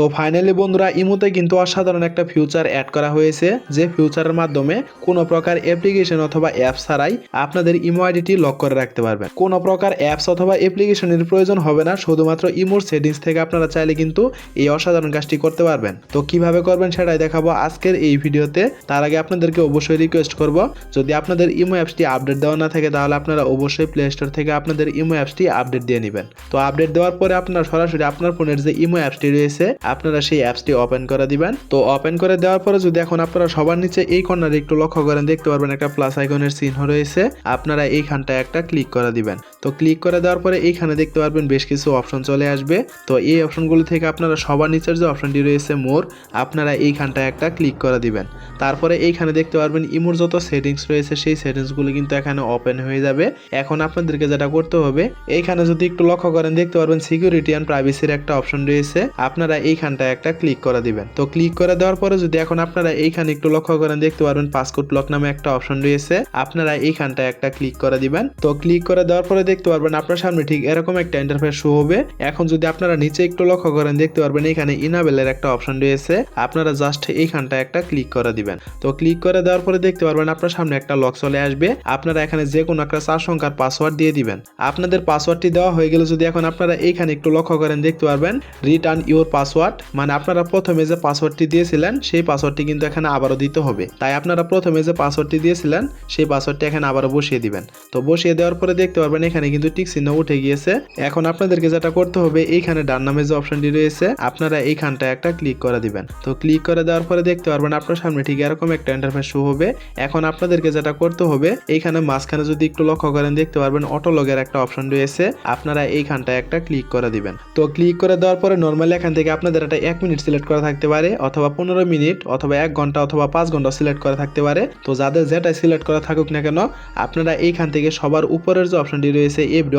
তো ফাইনালি বন্ধুরা, ইমোতে কিন্তু অসাধারণ একটা ফিউচার অ্যাড করা হয়েছে, যে ফিউচারের মাধ্যমে কোনো প্রকার অ্যাপ্লিকেশন অথবা অ্যাপ ছাড়াই আপনাদের ইমো আইডিটি লক করে রাখতে পারবেন। কোনো প্রকার অ্যাপস অথবা অ্যাপ্লিকেশনের প্রয়োজন হবে না, শুধুমাত্র ইমোর সেটিংস থেকে আপনারা চাইলে কিন্তু এই অসাধারণ কাজটি করতে পারবেন। তো কীভাবে করবেন সেটাই দেখাবো আজকের এই ভিডিওতে। তার আগে আপনাদেরকে অবশ্যই রিকোয়েস্ট করব, যদি আপনাদের ইমো অ্যাপসটি আপডেট দেওয়া না থাকে, তাহলে আপনারা অবশ্যই প্লে স্টোর থেকে আপনাদের ইমো অ্যাপসটি আপডেট দিয়ে নেবেন। তো আপডেট দেওয়ার পরে আপনারা সরাসরি আপনার ফোনের যে ইমো অ্যাপসটি রয়েছে আপনারা সেই অ্যাপসটি ওপেন করে দিবেন। তো ওপেন করে দেওয়ার পরে যদি এখন আপনারা সবার নিচে এই কর্নারে একটু লক্ষ্য করেন, দেখতে পারবেন একটা প্লাস আইকনের চিহ্ন রয়েছে। আপনারা এইখানটা একটা ক্লিক করে দিবেন। তো ক্লিক করে দেওয়ার পরে এইখানে দেখতে পারবেন বেশ কিছু অপশন চলে আসবে। তো এই অপশনগুলো থেকে আপনারা সবার নিচের যে অপশনটি রয়েছে মোর, আপনারা এইখানটা একটা ক্লিক করে দিবেন। তারপরে এইখানে দেখতে পারবেন ইমোর যত সেটিংস রয়েছে, সেই সেটিংসগুলো কিন্তু এখানে ওপেন হয়ে যাবে। এখন আপনাদেরকে যেটা করতে হবে, এইখানে যদি একটু লক্ষ্য করেন, দেখতে পারবেন সিকিউরিটি অ্যান্ড প্রাইভেসির একটা অপশন রয়েছে। আপনারা এইখানটা একটা ক্লিক করে দিবেন। তো ক্লিক করে দেওয়ার পরে যদি এখন আপনারা এইখানে একটু লক্ষ্য করেন, দেখতে পারবেন পাসপোর্ট লক নামে একটা অপশন রয়েছে। আপনারা এইখানটা একটা ক্লিক করে দিবেন। তো ক্লিক করে দেওয়ার পরে দেখতে পারবেন আপনার সামনে ঠিক এরকম একটা ইন্টারফেস শো হবে। এখন যদি আপনারা নিচে একটু লক্ষ্য করেন, দেখতে পারবেন এখানে ইনাবেলের একটা অপশন রয়েছে। আপনারা জাস্ট এইখানটা একটা ক্লিক করে দিবেন। তো ক্লিক করে দেওয়ার পরে দেখতে পারবেন আপনার সামনে একটা লক চলে আসবে। আপনারা এখানে যে কোনো একটা চার সংখ্যার পাসওয়ার্ড দিয়ে দিবেন। আপনাদের পাসওয়ার্ডটি দেওয়া হয়ে গেলে যদি এখন আপনারা এইখানে একটু লক্ষ্য করেন, দেখতে পারবেন রিটার্ন ইউর পাসওয়ার্ড মানে আপনারা প্রথমে যে পাসওয়ার্ডটি দিয়েছিলেন, সেই পাসওয়ার্ডটি কিন্তু এখানে আবারও দিতে হবে। তাই আপনারা প্রথমে যে পাসওয়ার্ডটি দিয়েছিলেন, সেই পাসওয়ার্ডটি এখানে আবারও বসিয়ে দিবেন। তো বসিয়ে দেওয়ার পরে দেখতে পারবেন এখানে কিন্তু টিক চিহ্ন উঠে গিয়েছে। এখন আপনাদেরকে যেটা করতে হবে, এইখানে ডান নামে যে অপশনটি রয়েছে, আপনারা এইখানটা একটা ক্লিক করে দিবেন। তো ক্লিক করে দেওয়ার পরে দেখতে পারবেন আপনার সামনে ঠিক এরকম একটা ইন্টারফেস শো হবে। এখন আপনাদেরকে যেটা করতে হবে, এইখানে মাঝখানে যদি একটু লক্ষ্য করেন, দেখতে পারবেন অটো লগের একটা অপশন রয়েছে। আপনারা এইখানটা একটা ক্লিক করে দিবেন। তো ক্লিক করে দেওয়ার পরে নর্মালি এখান থেকে আপনাদের একটা এক মিনিট সিলেক্ট করা থাকতে পারে, অথবা পনেরো মিনিট অথবা এক ঘণ্টা, অথবা পাঁচ ঘণ্টা সিলেক্ট করা থাকতে পারে। তো যাদের যেটাই সিলেক্ট করা থাকুক না কেন, আপনারা এইখান থেকে সবার উপরের যে অপশনটি রয়েছে এভরি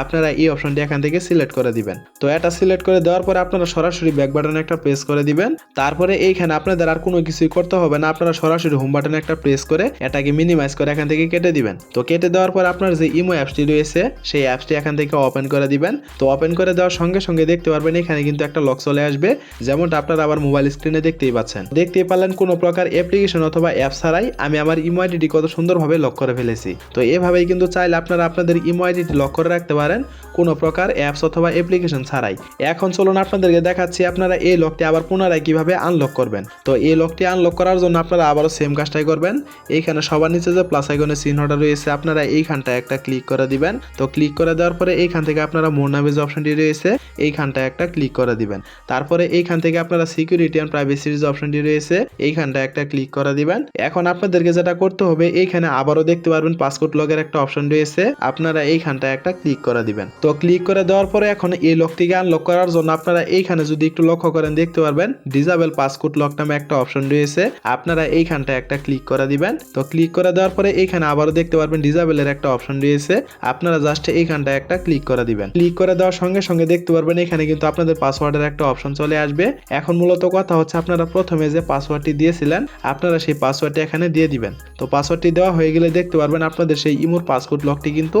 আপনারা এই অপশনটি এখান থেকে সিলেক্ট করে দিবেন। তো এটা সিলেক্ট করে দেওয়ার পরে আপনারা সরাসরি ব্যাক বাটনে একটা প্রেস করে দিবেন। তারপরে এইখানে আপনাদের আর কোনো কিছুই করতে হবে না, আপনারা সরাসরি হোম বাটনে একটা প্রেস করে এটাকে মিনিমাইজ করে এখান থেকে কেটে দিবেন। তো কেটে দেওয়ার পর আপনার যে ইমো অ্যাপসটি রয়েছে, সেই অ্যাপসটি এখান থেকে ওপেন করে দিবেন। তো ওপেন করে দেওয়ার সঙ্গে সঙ্গে দেখতে পারবেন এখানে কিন্তু একটা লক চলে আসবে, যেমনটা আপনারা আবার মোবাইল স্ক্রিনে দেখতেই পাচ্ছেন। দেখতেই পারলেন কোনো প্রকার অ্যাপ্লিকেশন অথবা অ্যাপ ছাড়াই আমি আমার ইমো আইডিটি কত সুন্দরভাবে লক করে ফেলেছি। তো এভাবেই কিন্তু চাইলে আপনারা আপনাদের ইমো আইডিটি লক করে রাখতে পারেন কোনো প্রকার অ্যাপস অথবা অ্যাপ্লিকেশন ছাড়াই। এখন চলুন আপনাদেরকে দেখাচ্ছি আপনারা এই লকটি আবার পুনরায় কীভাবে আনলক করবেন। তো এই লকটি আনলক করার জন্য আপনারা আবারও সেম কাজটাই করবেন। এইখানে সবার নিচে যে প্লাস আইকনের চিহ্নটা রয়েছে, আপনারা এইখানটা একটা ক্লিক করে দিবেন। তো ক্লিক করে দেওয়ার পরে এইখান থেকে আপনারা মোর নামে যে অপশনটি রয়েছে এইখানটা একটা ক্লিক করে দিবেন। তারপরে এইখান থেকে আপনারা সিকিউরিটি অ্যান্ড প্রাইভেসির যে অপশনটি রয়েছে এইখানটা একটা ক্লিক করে দিবেন। এখন আপনাদেরকে যেটা করতে হবে, এইখানে আবারও দেখতে পারবেন পাসপোর্ট লগের একটা অপশন রয়েছে। আপনারা এইখানটা একটা ক্লিক করে দিবেন। তো ক্লিক করে দেওয়ার পরে এখন এই লকটিকে আনলক করার জন্য আপনারা এইখানে যদি একটু লক্ষ্য করেন, দেখতে পারবেন ডিজাবেল পাসপোর্ট লক নামে একটা অপশন রয়েছে। আপনারা এইখানটা একটা ক্লিক করে দিবেন। তো ক্লিক করে দেওয়ার পরে এইখানে আবারও দেখতে পারবেন ডিজাবেলের একটা অপশন রয়েছে। আপনারা জাস্ট এইখানটা একটা ক্লিক করে দিবেন। ক্লিক করে দেওয়ার সঙ্গে সঙ্গে দেখতে পারবেন এখানে কিন্তু আপনাদের পাসওয়ার্ডের একটা অপশন চলে আসবে। এখন মূলত কথা হচ্ছে আপনারা প্রথমে যে পাসওয়ার্ডটি দিয়েছিলেন, আপনারা সেই পাসওয়ার্ডটি এখানে দিয়ে দিবেন। তো পাসওয়ার্ডটি দেওয়া হয়ে গেলে দেখতে পারবেন আপনাদের সেই ইমোর পাসপোর্ট লকটি কিন্তু